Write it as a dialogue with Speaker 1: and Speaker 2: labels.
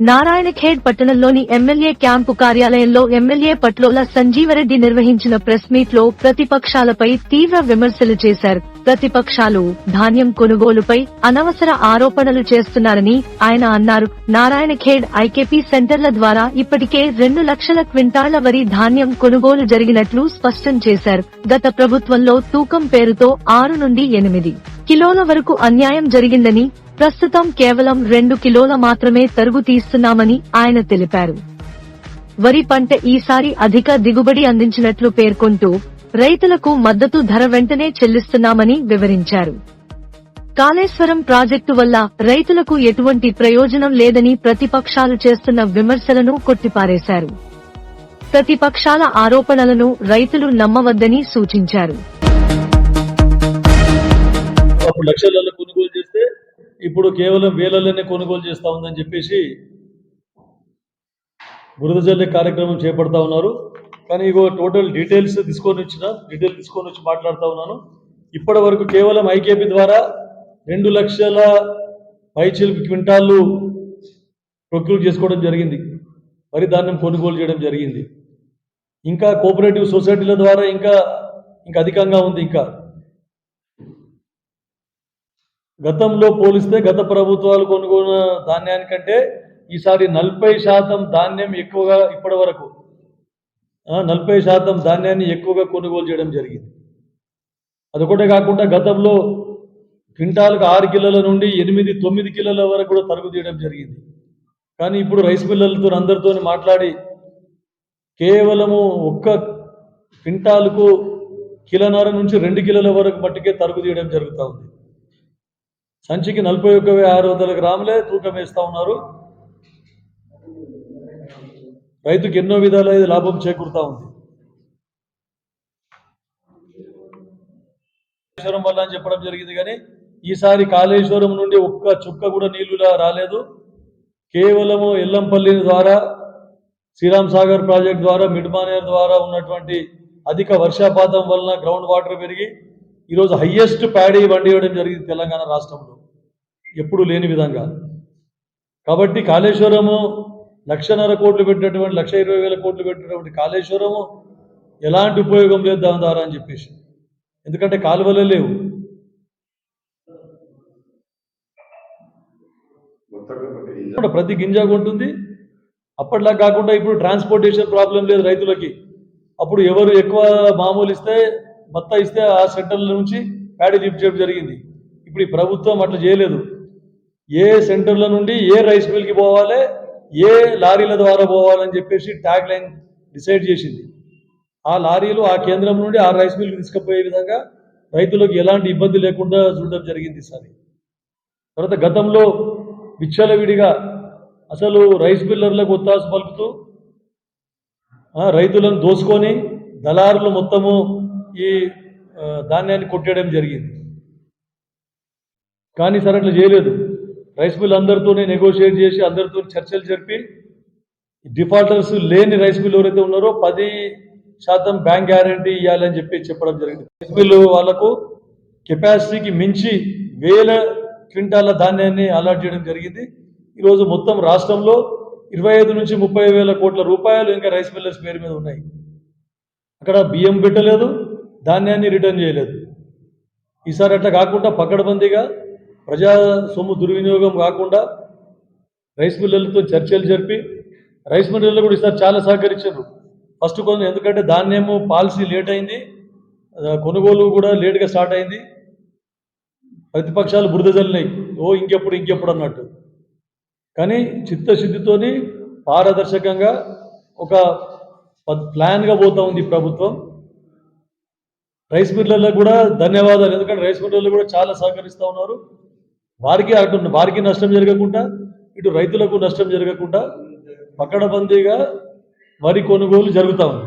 Speaker 1: నారాయణఖేడ్ పట్టణంలోని MLA camp కార్యాలయంలో MLA Patlola Sanjeeva Reddy నిర్వహించిన ప్రెస్ మీట్లో ప్రతిపక్షాలపై తీవ్ర విమర్శలు చేశారు. ప్రతిపక్షాలు ధాన్యం కొనుగోలుపై అనవసర ఆరోపణలు చేస్తున్నారని ఆయన అన్నారు. నారాయణఖేడ్ ఐకేపీ సెంటర్ల ద్వారా ఇప్పటికే రెండు లక్షల క్వింటాళ్ళ వరి ధాన్యం కొనుగోలు జరిగినట్లు స్పష్టం చేశారు. గత ప్రభుత్వంలో తూకం పేరుతో ఆరు నుండి ఎనిమిది కిలోల వరకు అన్యాయం జరిగిందని ప్రస్తుతం కేవలం రెండు కిలోల మాత్రమే తరుగు తీస్తున్నామని ఆయన తెలిపారు. వరి పంట ఈసారి అధిక దిగుబడి అందించినట్లు పేర్కొంటూ రైతులకు మద్దతు ధర వెంటనే చెల్లిస్తున్నామని వివరించారు. కాళేశ్వరం ప్రాజెక్టు వల్ల రైతులకు ఎటువంటి ప్రయోజనం లేదని ప్రతిపక్షాలు చేస్తున్న విమర్శలను కొట్టిపారేశారు. ప్రతిపక్షాల ఆరోపణలను రైతులు నమ్మవద్దని సూచించారు.
Speaker 2: ఇప్పుడు కేవలం వేలలోనే కొనుగోలు చేస్తూ ఉందని చెప్పేసి బురద జల్లే కార్యక్రమం చేపడతా ఉన్నారు. కానీ ఇగో టోటల్ డీటెయిల్స్ తీసుకొని వచ్చిన డీటెయిల్ తీసుకొని వచ్చి మాట్లాడుతూ ఉన్నాను. ఇప్పటి వరకు కేవలం ఐకేపీ ద్వారా రెండు లక్షల పైచిల్ క్వింటాళ్ళు ప్రొక్యూర్ చేసుకోవడం జరిగింది. వరి ధాన్యం కొనుగోలు చేయడం జరిగింది. ఇంకా కోఆపరేటివ్ సొసైటీల ద్వారా ఇంకా ఇంకా అధికంగా ఉంది ఇంకా. గతంలో పోలిస్తే గత ప్రభుత్వాలు కొనుగోలు ధాన్యానికంటే ఈసారి నలభై శాతం ధాన్యం ఎక్కువగా ఇప్పటి వరకు నలభై శాతం ధాన్యాన్ని ఎక్కువగా కొనుగోలు చేయడం జరిగింది. అదొకటే కాకుండా గతంలో క్వింటాలకు ఆరు కిలోల నుండి ఎనిమిది తొమ్మిది కిలోల వరకు కూడా తరుగు తీయడం జరిగింది. కానీ ఇప్పుడు రైస్ మిల్లర్లతో అందరితో మాట్లాడి కేవలము ఒక్క క్వింటాలకు కిలోన్నర నుంచి రెండు కిలోల వరకు మట్టుకే తరుగు తీయడం జరుగుతూ ఉంది. సంచికి నలభై ఒక్క వే- ఆరు వందల గ్రాములే తూకం వేస్తూ ఉన్నారు. రైతుకు ఎన్నో విధాల లాభం చేకూరుతూ ఉంది. కాళేశ్వరం వల్ల అని చెప్పడం జరిగింది కానీ ఈసారి కాళేశ్వరం నుండి ఒక్క చుక్క కూడా నీళ్ళు రాలేదు. కేవలము ఎల్లంపల్లి ద్వారా శ్రీరామ్ సాగర్ ప్రాజెక్ట్ ద్వారా మిడ్మానేర్ ద్వారా ఉన్నటువంటి అధిక వర్షపాతం వలన గ్రౌండ్ వాటర్ పెరిగి ఈరోజు హయ్యెస్ట్ ప్యాడీ బండి ఇవ్వడం జరిగింది తెలంగాణ రాష్ట్రంలో. ఎప్పుడు లేని విధంగా. కాబట్టి కాళేశ్వరము లక్షన్నర కోట్లు పెట్టినటువంటి లక్ష ఇరవై వేల కోట్లు పెట్టినటువంటి కాళేశ్వరము ఎలాంటి ఉపయోగం లేదు దాని ద్వారా అని చెప్పేసి. ఎందుకంటే కాలువలే లేవు. ప్రతి గింజ ఉంటుంది అప్పట్లా కాకుండా ఇప్పుడు ట్రాన్స్పోర్టేషన్ ప్రాబ్లం లేదు రైతులకి. అప్పుడు ఎవరు ఎక్కువ మామూలు ఇస్తే బత్తా ఇస్తే ఆ సెంటర్ల నుంచి ప్యాడీ లిఫ్ట్ చేయడం జరిగింది. ఇప్పుడు ఈ ప్రభుత్వం అట్లా చేయలేదు. ఏ సెంటర్ల నుండి ఏ రైస్ మిల్కి పోవాలి ఏ లారీల ద్వారా పోవాలని చెప్పేసి ట్యాగ్ లైన్ డిసైడ్ చేసింది. ఆ లారీలు ఆ కేంద్రం నుండి ఆ రైస్ మిల్కి తీసుకుపోయే విధంగా రైతులకు ఎలాంటి ఇబ్బంది లేకుండా చూడడం జరిగింది ఈసారి తర్వాత గతంలో విచ్చలవిడిగా అసలు రైస్ మిల్లర్లకు ఒత్తాసు పలుకుతూ రైతులను దోసుకొని దళారులు మొత్తము ఈ ధాన్యాన్ని కొట్టేయడం జరిగింది. కానీ సరే అట్లా చేయలేదు. రైస్ మిల్ అందరితోనే నెగోషియేట్ చేసి అందరితో చర్చలు జరిపి డిఫాల్టర్స్ లేని రైస్ మిల్ ఎవరైతే ఉన్నారో పది శాతం బ్యాంక్ గ్యారంటీ ఇవ్వాలని చెప్పి చెప్పడం జరిగింది. రైస్ మిల్ వాళ్ళకు కెపాసిటీకి మించి వేల క్వింటాల ధాన్యాన్ని అలాట్ చేయడం జరిగింది. ఈరోజు మొత్తం రాష్ట్రంలో ఇరవై ఐదు నుంచి ముప్పై వేల కోట్ల రూపాయలు ఇంకా రైస్ మిల్లర్స్ పేరు మీద ఉన్నాయి. అక్కడ బియ్యం పెట్టలేదు. ధాన్యాన్ని రిటర్న్ చేయలేదు. ఈసారి అట్లా కాకుండా పకడ్బందీగా ప్రజా సొమ్ము దుర్వినియోగం కాకుండా రైస్ మిల్లర్లతో చర్చలు జరిపి రైస్ మిల్లర్లు కూడా ఈసారి చాలా సహకరించారు. ఫస్ట్ కొంచెం ఎందుకంటే ధాన్యము పాలసీ లేట్ అయింది కొనుగోలు కూడా లేట్గా స్టార్ట్ అయింది. ప్రతిపక్షాలు బురద జల్లినాయి. ఓ ఇంకెప్పుడు ఇంకెప్పుడు అన్నట్టు. కానీ చిత్తశుద్ధితోని పారదర్శకంగా ఒక పద్- ప్లాన్గా పోతూ ఉంది ప్రభుత్వం. రైస్ మిల్లర్లకు కూడా ధన్యవాదాలు. ఎందుకంటే రైస్ మిల్లర్లు కూడా చాలా సహకరిస్తూ ఉన్నారు. వారికి అటు వారికి నష్టం జరగకుండా ఇటు రైతులకు నష్టం జరగకుండా పకడబందీగా వరి కొనుగోలు జరుగుతూ ఉంది.